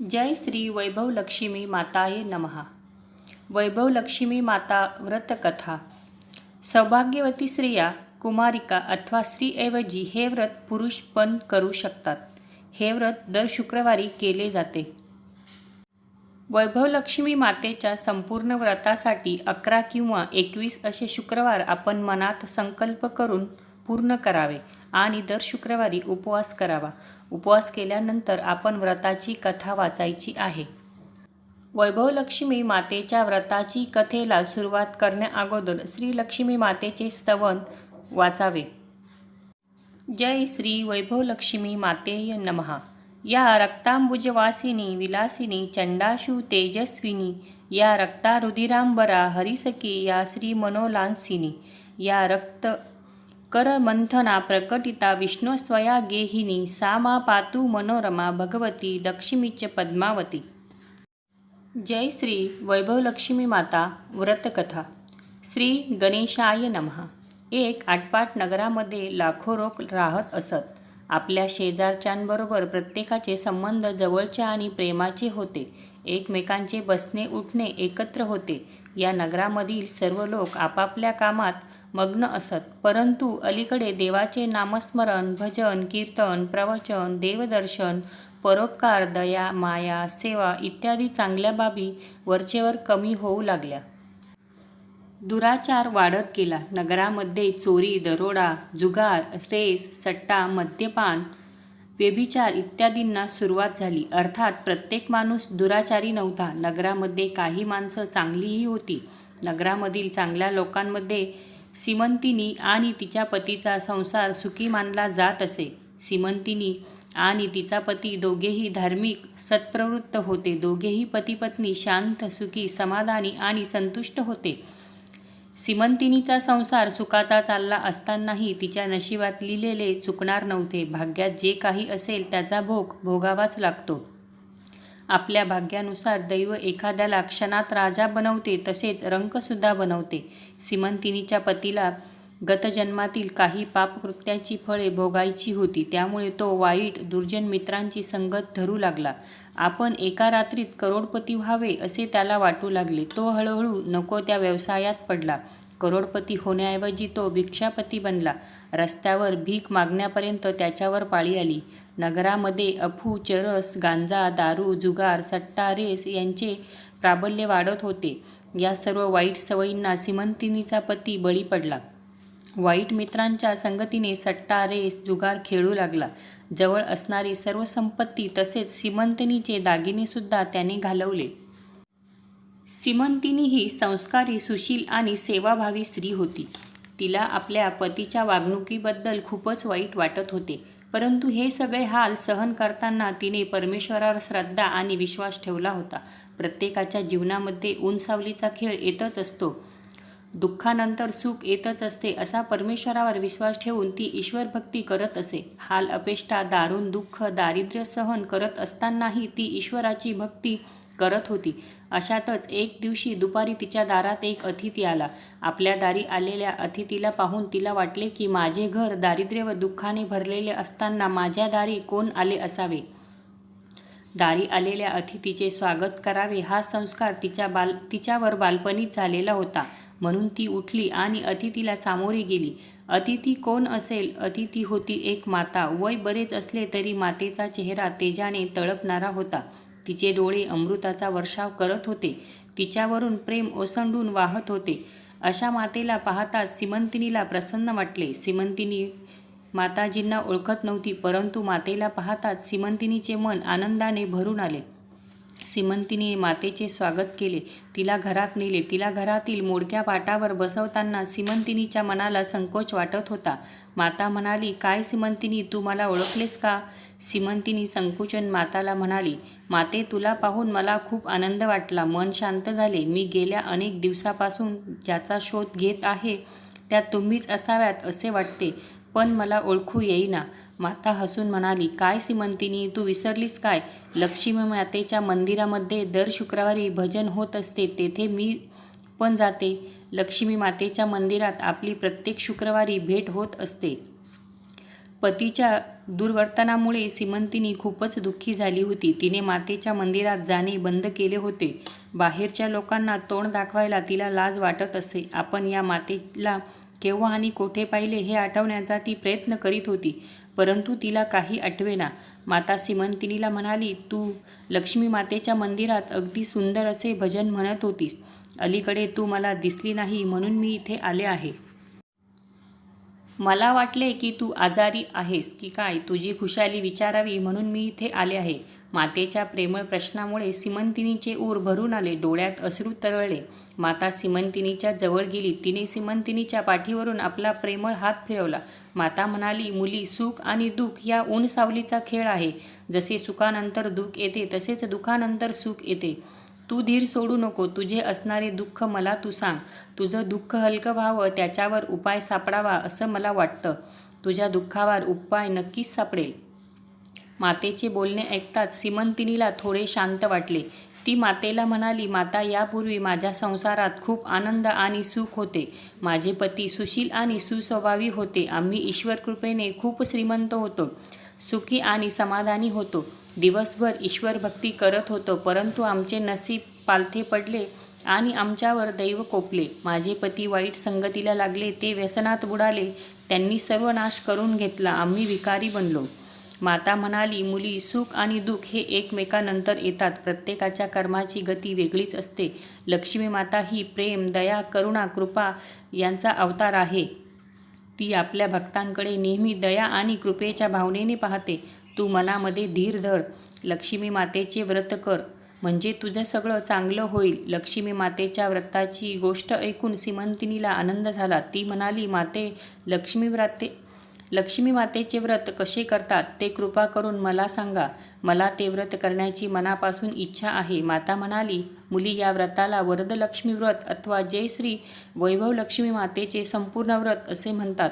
जय श्री वैभव लक्ष्मी माताये नमहा वैभव लक्ष्मी माता व्रतकथा सौभाग्यवती स्त्रिया कुमारिका अथवा स्त्रीऐवजी हे व्रत पुरुष पण करू शकतात. हे व्रत दर शुक्रवारी केले जाते. वैभव लक्ष्मी मातेच्या संपूर्ण व्रतासाठी अकरा किंवा एकवीस असे शुक्रवार आपण मनात संकल्प करून पूर्ण करावे आणि दर शुक्रवारी उपवास करावा. उपवास केल्यानंतर आपण व्रताची कथा वाचायची आहे. वैभवलक्ष्मी मातेच्या व्रताची कथेला सुरुवात करण्याअगोदर श्री लक्ष्मी मातेचे स्तवन वाचावे. जय श्री वैभवलक्ष्मी मातेय नमहा या रक्तांबुजवासिनी विलासिनी चंडाशू तेजस्विनी या रक्तारुधिरांबरा हरिसकी या श्री मनोलांसिनी या रक्त करमंथना प्रकटिता विष्णुस्वया गेहिनी सा मा पातु मनोरमा भगवती लक्ष्मीच पद्मावती। जय श्री वैभवलक्ष्मी माता व्रतकथा। श्री गणेशाय नमहा एक आटपाट नगरामध्ये लाखो रोग राहत असत। आपल्या शेजारच्यांबरोबर प्रत्येकाचे संबंध जवळचे आणि प्रेमाचे होते। एकमेकांचे बसणे उठणे एकत्र होते। या नगरामधील सर्व लोक आपापल्या कामात मग्न असत. परंतु अलीकडे देवाचे नामस्मरण भजन कीर्तन प्रवचन देवदर्शन परोपकार दया माया सेवा इत्यादी चांगल्या बाबी वरचेवर कमी होऊ लागल्या. दुराचार वाढत गेला. नगरामध्ये चोरी दरोडा जुगार रेस सट्टा मद्यपान व्यभिचार इत्यादींना सुरुवात झाली. अर्थात प्रत्येक माणूस दुराचारी नव्हता. नगरामध्ये काही माणसं चांगलीही होती. नगरामधील चांगल्या लोकांमध्ये सिमंतिनी आणि तिच्या पतीचा संसार सुखी मानला जात असे. सिमंतिनी आणि तिचा पती दोघेही धार्मिक सत्प्रवृत्त होते. दोघेही पतीपत्नी शांत सुखी समाधानी आणि संतुष्ट होते. सिमंतिनीचा संसार सुखाचा चालला असतानाही तिच्या नशिबात लिहिलेले चुकणार नव्हते. भाग्यात जे काही असेल त्याचा भोग भोगावाच लागतो. आपल्या भाग्यानुसार दैव एखाद्याला क्षणात राजा बनवते तसेच रंकसुद्धा बनवते. सिमंतिनीच्या पतीला गतजन्मातील काही पापकृत्याची फळे भोगायची होती. त्यामुळे तो वाईट दुर्जन मित्रांची संगत धरू लागला. आपण एका रात्रीत करोडपती व्हावे असे त्याला वाटू लागले. तो हळूहळू नको त्या व्यवसायात पडला. करोडपती होण्याऐवजी तो भिक्षापती बनला. रस्त्यावर भीक मागण्यापर्यंत त्याच्यावर पाळी आली. नगरामध्ये अफू चरस गांजा दारू जुगार सट्टा रेस यांचे प्राबल्य वाढत होते. या सर्व वाईट सवयींना सिमंतिनीचा पती बळी पडला. वाईट मित्रांच्या संगतीने सट्टा रेस जुगार खेळू लागला. जवळ असणारी सर्व संपत्ती तसेच सिमंतिनीचे दागिनेसुद्धा त्याने घालवले. सिमंतिनी ही संस्कारी सुशील आणि सेवाभावी स्त्री होती. तिला आपल्या पतीच्या वागणुकीबद्दल खूपच वाईट वाटत होते. परंतु हे सगळे हाल सहन करताना तिने परमेश्वरावर श्रद्धा आणि विश्वास ठेवला होता. प्रत्येकाच्या जीवनामध्ये ऊनसावलीचा खेळ येतच असतो. दुःखानंतर सुख येतच असते असा परमेश्वरावर विश्वास ठेवून ती ईश्वरभक्ती करत असे. हाल अपेष्टा दारुण दुःख दारिद्र्य सहन करत असतानाही ती ईश्वराची भक्ती करत होती. अशातच एक दिवशी दुपारी तिच्या दारात एक अतिथी आला. आपल्या दारी आलेल्या अतिथीला पाहून तिला वाटले की माझे घर दारिद्र्य व दुःखाने भरलेले असताना माझ्या दारी कोण आले असावे? दारी आलेल्या अतिथीचे स्वागत करावे हा संस्कार तिच्या बाल तिच्यावर बालपणीच झालेला होता. म्हणून ती उठली आणि अतिथीला सामोरी गेली. अतिथी कोण असेल? अतिथी होती एक माता. वय बरेच असले तरी मातेचा चेहरा तेजाने तळपणारा होता. तिचे डोळे अमृताचा वर्षाव करत होते. तिच्यावरून प्रेम ओसंडून वाहत होते. अशा मातेला पाहताच सिमंतिनीला प्रसन्न वाटले. सिमंतिनी माताजींना ओळखत नव्हती परंतु मातेला पाहताच सिमंतिनीचे मन आनंदाने भरून आले. सिमंतीने मातेचे स्वागत केले. तिला घरात नेले. तिला घरातील मोडक्या पाटावर बसवताना सिमंतिनीच्या मनाला संकोच वाटत होता. माता म्हणाली काय सिमंतिनी तू मला ओळखलेस का? सिमंतिनी संकुचन माताला म्हणाली माते तुला पाहून मला खूप आनंद वाटला. मन शांत झाले. मी गेल्या अनेक दिवसापासून ज्याचा शोध घेत आहे त्यात तुम्हीच असाव्यात असे वाटते. पण मला ओळखू येईना. माता हसून म्हणाली काय सिमंतिनी तू विसरलीस काय? लक्ष्मी मातेच्या मंदिरामध्ये दर शुक्रवारी भजन होत असते तेथे मी पण जाते. लक्ष्मी मातेच्या मंदिरात आपली प्रत्येक शुक्रवारी भेट होत असते. पतीच्या दुर्वर्तनामुळे सिमंतिनी खूपच दुःखी झाली होती. तिने मातेच्या मंदिरात जाणे बंद केले होते. बाहेरच्या लोकांना तोंड दाखवायला तिला लाज वाटत असे. आपण या मातेला केव्हा आणि कोठे पाहिले हे आठवण्याचा ती प्रयत्न करीत होती. परंतु तिला काही आठवेना. माता सिमंतिनीला म्हणाली तू लक्ष्मी मातेच्या मंदिरात अगदी सुंदर असे भजन म्हणत होतीस. अलीकडे तू मला दिसली नाही म्हणून मी इथे आले आहे. मला वाटले की तू आजारी आहेस की काय? तुझी खुशाली विचारावी म्हणून मी इथे आले आहे. मातेच्या प्रेमळ प्रश्नामुळे सिमंतिनीचे ऊर भरून आले डोळ्यात अश्रू तरळले. माता सिमंतिनीच्या जवळ गेली तिने सिमंतिनीच्या पाठीवरून आपला प्रेमळ हात फिरवला. माता म्हणाली मुली सुख आणि दुःख या ऊन सावलीचा खेळ आहे. जसे सुखानंतर दुःख येते तसेच दुःखानंतर सुख येते. तू धीर सोडू नको तुझे असणारे दुःख मला तू सांग. तुझं दुःख हलकं व्हावं त्याच्यावर उपाय सापडावा असं मला वाटतं. तुझ्या दुःखावर उपाय नक्कीच सापडेल. मातेचे बोलणे ऐकताच सिमंतिनीला थोडे शांत वाटले. ती मातेला म्हणाली माता यापूर्वी माझ्या संसारात खूप आनंद आणि सुख होते. माझे पती सुशील आणि सुस्वभावी होते. आम्ही ईश्वर कृपेने खूप श्रीमंत होतो. सुखी आणि समाधानी होतो. दिवसभर ईश्वर भक्ती करत होतो परंतु आमचे नसीब पालथे पडले आणि आमच्यावर दैव कोपले. माझे पती वाईट संगतीला लागले ते व्यसनात बुडाले. त्यांनी सर्व नाश करून घेतला. आम्ही विकारी बनलो. माता म्हणाली मुली सुख आणि दुःख हे एकमेकानंतर येतात. प्रत्येकाच्या कर्माची गती वेगळीच असते. लक्ष्मी माता ही प्रेम दया करुणा कृपा यांचा अवतार आहे. ती आपल्या भक्तांकडे नेहमी दया आणि कृपेच्या भावनेने पाहते. तू मनामध्ये धीर धर. लक्ष्मी मातेचे व्रत कर. म्हणजे तुझं सगळं चांगलं होईल. लक्ष्मी मातेच्या व्रताची गोष्ट ऐकून सिमंतिनीला आनंद झाला. ती म्हणाली माते लक्ष्मी व्रते लक्ष्मी मातेचे व्रत कसे करतात ते कृपा करून मला सांगा. मला ते व्रत करण्याची मनापासून इच्छा आहे. माता म्हणाली मुली या व्रताला वरदलक्ष्मी व्रत अथवा जय श्री वैभव लक्ष्मी मातेचे संपूर्ण व्रत असे म्हणतात.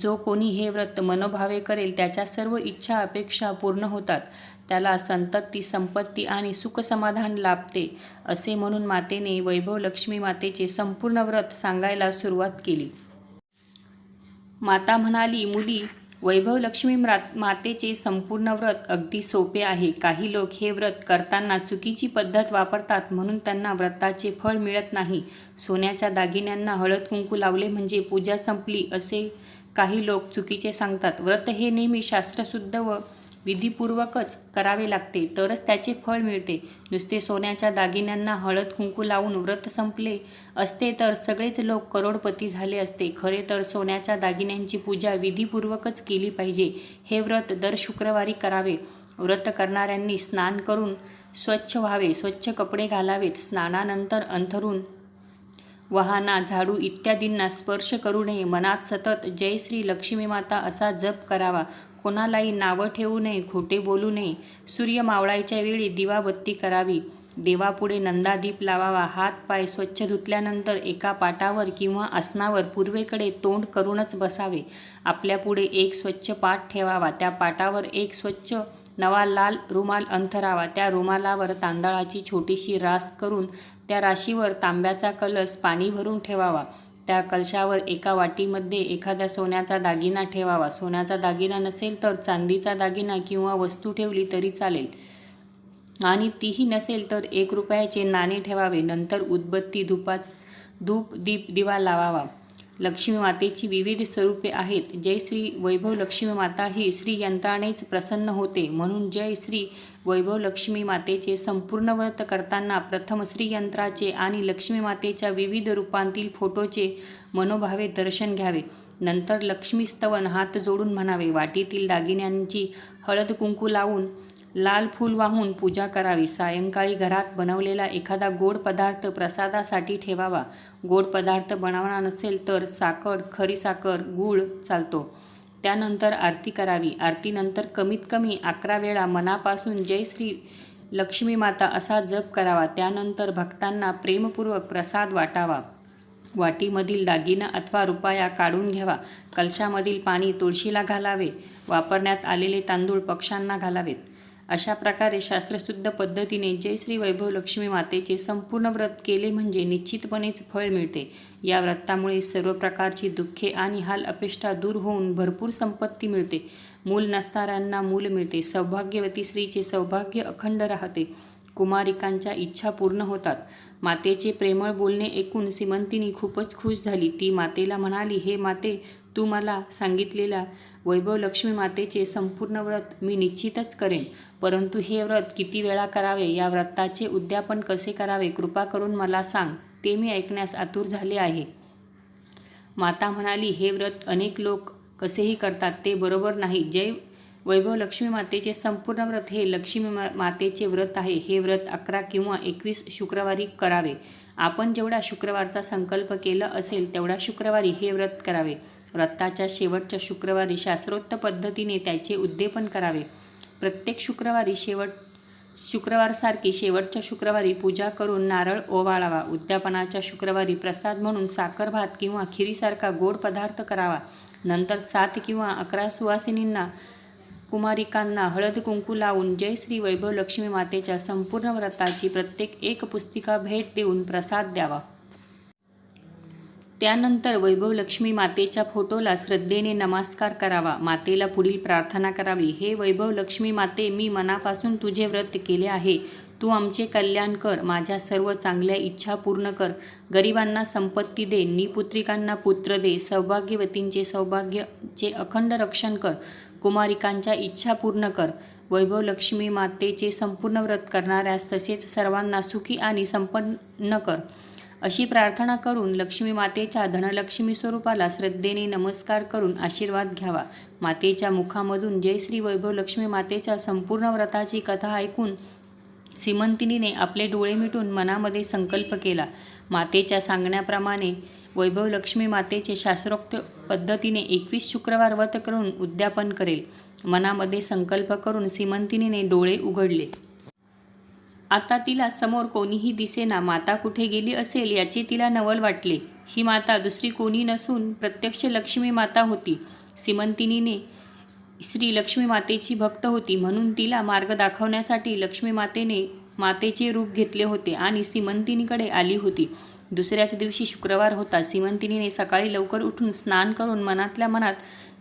जो कोणी हे व्रत मनोभावे करेल त्याच्या सर्व इच्छा अपेक्षा पूर्ण होतात. त्याला संतती संपत्ती आणि सुखसमाधान लाभते असे म्हणून मातेने वैभव लक्ष्मी मातेचे संपूर्ण व्रत सांगायला सुरुवात केली. माता म्हणाली मुली वैभव लक्ष्मी म्रा मातेचे संपूर्ण व्रत अगदी सोपे आहे. काही लोक हे व्रत करताना चुकीची पद्धत वापरतात म्हणून त्यांना व्रताचे फळ मिळत नाही. सोन्याच्या दागिन्यांना हळद कुंकू लावले म्हणजे पूजा संपली असे काही लोक चुकीचे सांगतात. व्रत हे नेहमी शास्त्रशुद्ध व विधीपूर्वकच करावे लागते तरच त्याचे फळ मिळते. नुसते सोन्याच्या दागिन्यांना हळद कुंकू लावून व्रत संपले असते तर सगळेच लोक करोडपती झाले असते. खरे तर सोन्याच्या दागिन्यांची पूजा विधीपूर्वकच केली पाहिजे. हे व्रत दर शुक्रवारी करावे. व्रत करणाऱ्यांनी स्नान करून स्वच्छ व्हावे. स्वच्छ कपडे घालावेत. स्नानानंतर अंथरून वाहना झाडू इत्यादींना स्पर्श करू नये. मनात सतत जय श्री लक्ष्मी माता असा जप करावा. कोणालाही नावं ठेवू नये खोटे बोलू नये. सूर्य मावळायच्या वेळी दिवाबत्ती करावी. देवापुढे नंदादीप लावावा. हात पाय स्वच्छ धुतल्यानंतर एका पाटावर किंवा आसनावर पूर्वेकडे तोंड करूनच बसावे. आपल्यापुढे एक स्वच्छ पाट ठेवावा. त्या पाटावर एक स्वच्छ नवा लाल रुमाल अंथरावा. त्या रुमालावर तांदळाची छोटीशी रास करून त्या राशीवर तांब्याचा कलस पाणी भरून ठेवावा. त्या कलशावर एका वाटीमध्ये एखादा सोन्याचा दागिना ठेवावा. सोन्याचा दागिना नसेल तर चांदीचा दागिना किंवा वस्तू ठेवली तरी चालेल. आणि तीही नसेल तर एक रुपयाचे नाणे ठेवावे. नंतर उदबत्ती धुपाच धूप दीप दिवा लावावा. लक्ष्मी मातेची विविध स्वरूपे आहेत. जय श्री वैभव लक्ष्मी माता ही श्री यंत्रानेच प्रसन्न होते. म्हणून जय श्री वैभव लक्ष्मी मातेचे संपूर्ण व्रत करताना प्रथम श्री यंत्राचे आणि लक्ष्मी मातेच्या विविध रूपांतील फोटोचे मनोभावे दर्शन घ्यावे. नंतर लक्ष्मीस्तवन हात जोडून म्हणावे. वाटीतील दागिन्यांची हळद कुंकू लावून लाल फूल वाहून पूजा करावी. सायंकाळी घरात बनवलेला एखादा गोड पदार्थ प्रसादासाठी ठेवावा. गोड पदार्थ बनवणार नसेल तर साखर खरी साखर गूळ चालतो. त्यानंतर आरती करावी. आरतीनंतर कमीत कमी अकरा वेळा मनापासून जय श्री लक्ष्मी माता असा जप करावा. त्यानंतर भक्तांना प्रेमपूर्वक प्रसाद वाटावा. वाटीमधील दागिना अथवा रुपया काढून घ्यावा. कलशामधील पाणी तुळशीला घालावे. वापरण्यात आलेले तांदूळ पक्ष्यांना घालावेत. अशा प्रकारे शास्त्रशुद्ध पद्धतीने जय श्री वैभव लक्ष्मी मातेचे संपूर्ण व्रत केले म्हणजे निश्चितपणेच फळ मिळते. या व्रतामुळे सर्व प्रकारची दुःखे आणि हाल अपेष्टा दूर होऊन भरपूर संपत्ती मिळते. मूल नसणाऱ्यांना मूल मिळते. सौभाग्यवती स्त्रीचे सौभाग्य अखंड राहते. कुमारिकांच्या इच्छा पूर्ण होतात. मातेचे प्रेमळ बोलणे ऐकून सीमंतिनी खूपच खुश झाली. ती मातेला म्हणाली हे माते तू मला सांगितलेला वैभव लक्ष्मी मातेचे संपूर्ण व्रत मी निश्चितच करेन. परंतु हे व्रत किती वेळा करावे या व्रताचे उद्यापन कसे करावे कृपा करून मला सांग. ते मी ऐकण्यास आतुर झाले आहे. माता म्हणाली हे व्रत अनेक लोक कसेही करतात ते बरोबर नाही. जय वैभव लक्ष्मी मातेचे संपूर्ण व्रत हे लक्ष्मी मा मातेचे व्रत आहे. हे व्रत अकरा किंवा एकवीस शुक्रवारी करावे. आपण जेवढा शुक्रवारचा संकल्प केला असेल तेवढा शुक्रवारी हे व्रत करावे. व्रताच्या शेवटच्या शुक्रवारी शास्त्रोक्त पद्धतीने त्याचे उद्देपन करावे. प्रत्येक शुक्रवारी शेवट शुक्रवारसारखी शेवटच्या शुक्रवारी पूजा करून नारळ ओवाळावा. उद्यापनाच्या शुक्रवारी प्रसाद म्हणून साखर भात किंवा खिरीसारखा गोड पदार्थ करावा. नंतर सात किंवा अकरा सुवासिनींना कुमारिकांना हळद कुंकू लावून जय श्री वैभव लक्ष्मी मातेच्या संपूर्ण व्रताची प्रत्येक एक पुस्तिका भेट देऊन प्रसाद द्यावा. त्यानंतर वैभव लक्ष्मी मातेच्या फोटोला श्रद्धेने नमस्कार करावा मातेला पुढील प्रार्थना करावी. हे वैभव लक्ष्मी माते मी मनापासून तुझे व्रत केले आहे. तू आमचे कल्याण कर माझ्या सर्व चांगल्या इच्छा पूर्ण कर. गरिबांना संपत्ती दे निपुत्रिकांना पुत्र दे सौभाग्यवतींचे सौभाग्यचे अखंड रक्षण कर कुमारिकांच्या इच्छा पूर्ण कर. वैभव लक्ष्मी मातेचे संपूर्ण व्रत करणाऱ्यास तसेच सर्वांना सुखी आणि संपन्न कर. अशी प्रार्थना करून लक्ष्मी मातेच्या धनलक्ष्मी स्वरूपाला श्रद्धेने नमस्कार करून आशीर्वाद घ्यावा. मातेच्या मुखामधून जय श्री वैभव लक्ष्मी मातेच्या संपूर्ण व्रताची कथा ऐकून श्रीमंतिनीने आपले डोळे मिटून मनामध्ये संकल्प केला. मातेच्या सांगण्याप्रमाणे वैभव लक्ष्मी मातेचे शास्त्रोक्त पद्धतीने एकवीस शुक्रवार व्रत करून उद्यापन करेल. मनामध्ये संकल्प करून सीमंतिनीने डोळे उघडले. आता तिला समोर कोणीही दिसेना माता कुठे गेली असेल याची तिला नवल वाटले. ही माता दुसरी कोणी नसून प्रत्यक्ष लक्ष्मी माता होती. सिमंतिनीने श्री लक्ष्मी मातेची भक्त होती म्हणून तिला मार्ग दाखवण्यासाठी लक्ष्मी मातेने मातेचे रूप घेतले होते आणि सिमंतिनीकडे आली होती. दुसऱ्याच दिवशी शुक्रवार होता. सिमंतिनीने सकाळी लवकर उठून स्नान करून मनातल्या मनात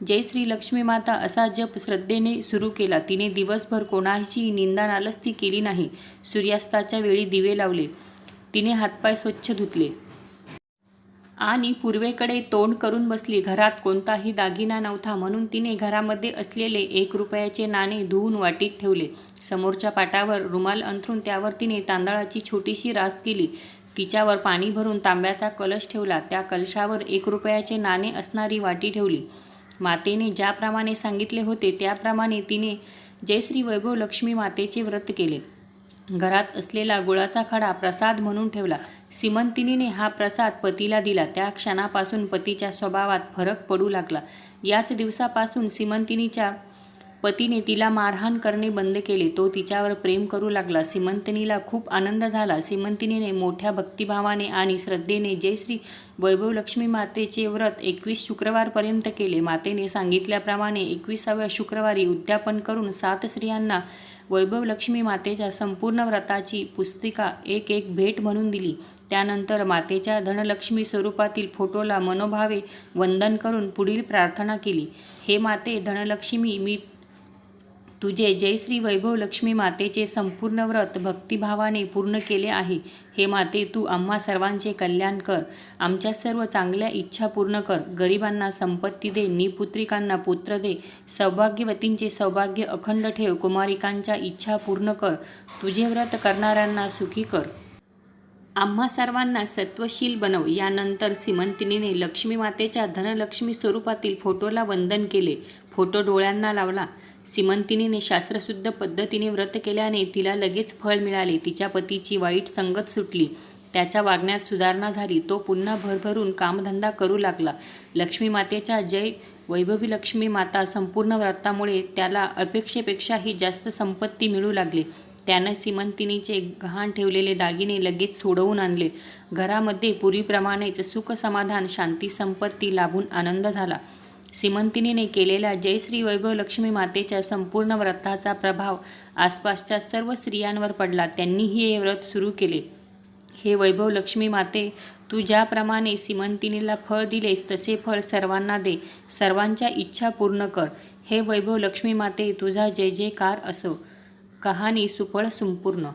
जय श्री लक्ष्मी माता असा जप श्रद्धेने सुरू केला. तिने दिवसभर कोणाची निंदा नालस्ती केली नाही. सूर्यास्ताच्या वेळी दिवे लावले. तिने हातपाय स्वच्छ धुतले. आणि पूर्वेकडे तोंड करून बसली. घरात कोणताही दागिना नव्हता. म्हणून तिने घरामध्ये असलेले एक रुपयाचे नाणे धुवून वाटीत ठेवले. समोरच्या पाटावर रुमाल अंथरून त्यावर तिने तांदळाची छोटीशी रास केली. तिच्यावर पाणी भरून तांब्याचा कलश ठेवला. त्या कलशावर एक रुपयाचे नाणे असणारी वाटी ठेवली. मातेने ज्याप्रमाणे सांगितले होते त्याप्रमाणे तिने जयश्री वैभव लक्ष्मी मातेचे व्रत केले. घरात असलेला गुळाचा खडा प्रसाद म्हणून ठेवला. सिमंतिनीने हा प्रसाद पतीला दिला. त्या क्षणापासून पतीच्या स्वभावात फरक पडू लागला. याच दिवसापासून सिमंतिनीच्या पतीने तिला मारहाण करणे बंद केले. तो तिच्यावर प्रेम करू लागला. सीमंतिनीला खूप आनंद झाला. सिमंतिनीने मोठ्या भक्तिभावाने आणि श्रद्धेने जय श्री वैभव लक्ष्मी मातेचे व्रत एकवीस शुक्रवारपर्यंत केले. मातेने सांगितल्याप्रमाणे एकविसाव्या शुक्रवारी उद्यापन करून सात स्त्रियांना वैभव लक्ष्मी मातेच्या संपूर्ण व्रताची पुस्तिका एक एक भेट म्हणून दिली. त्यानंतर मातेच्या धनलक्ष्मी स्वरूपातील फोटोला मनोभावे वंदन करून पुढील प्रार्थना केली. हे माते धनलक्ष्मी मी तुझे जय श्री वैभव लक्ष्मी मातेचे संपूर्ण व्रत भक्तिभावाने पूर्ण केले आहे. हे माते तू आम्हा सर्वांचे कल्याण कर. आमच्या सर्व चांगल्या इच्छा पूर्ण कर. गरिबांना संपत्ती दे निपुत्रिकांना पुत्र दे. सौभाग्यवतींचे सौभाग्य अखंड ठेव. कुमारिकांच्या इच्छा पूर्ण कर. तुझे व्रत करणाऱ्यांना सुखी कर. आम्हा सर्वांना सत्वशील बनव. यानंतर सिमंतिनीने लक्ष्मी मातेच्या धनलक्ष्मी स्वरूपातील फोटोला वंदन केले. फोटो डोळ्यांना लावला. सिमंतिनीने शास्त्रशुद्ध पद्धतीने व्रत केल्याने तिला लगेच फळ मिळाले. तिच्या पतीची वाईट संगत सुटली. त्याच्या वागण्यात सुधारणा झाली. तो पुन्हा भरभरून कामधंदा करू लागला. लक्ष्मी मातेच्या जय वैभवी लक्ष्मी माता संपूर्ण व्रतामुळे त्याला अपेक्षेपेक्षाही जास्त संपत्ती मिळू लागली. त्यानं सीमंतिनीचे गहाण ठेवलेले दागिने लगेच सोडवून आणले. घरामध्ये पूर्वीप्रमाणेच सुख समाधान शांती संपत्ती लाभून आनंद झाला. सीमंतिनीने केलेल्या जय श्री वैभव लक्ष्मी मातेच्या संपूर्ण व्रताचा प्रभाव आसपासच्या सर्व स्त्रियांवर पडला. त्यांनीही हे व्रत सुरू केले. हे वैभव लक्ष्मी माते तू ज्याप्रमाणे सीमंतिनीला फळ दिलेस तसे फळ सर्वांना दे. सर्वांच्या इच्छा पूर्ण कर. हे वैभव लक्ष्मी माते तुझा जय जयकार असो. कहाणी सुफळ संपूर्ण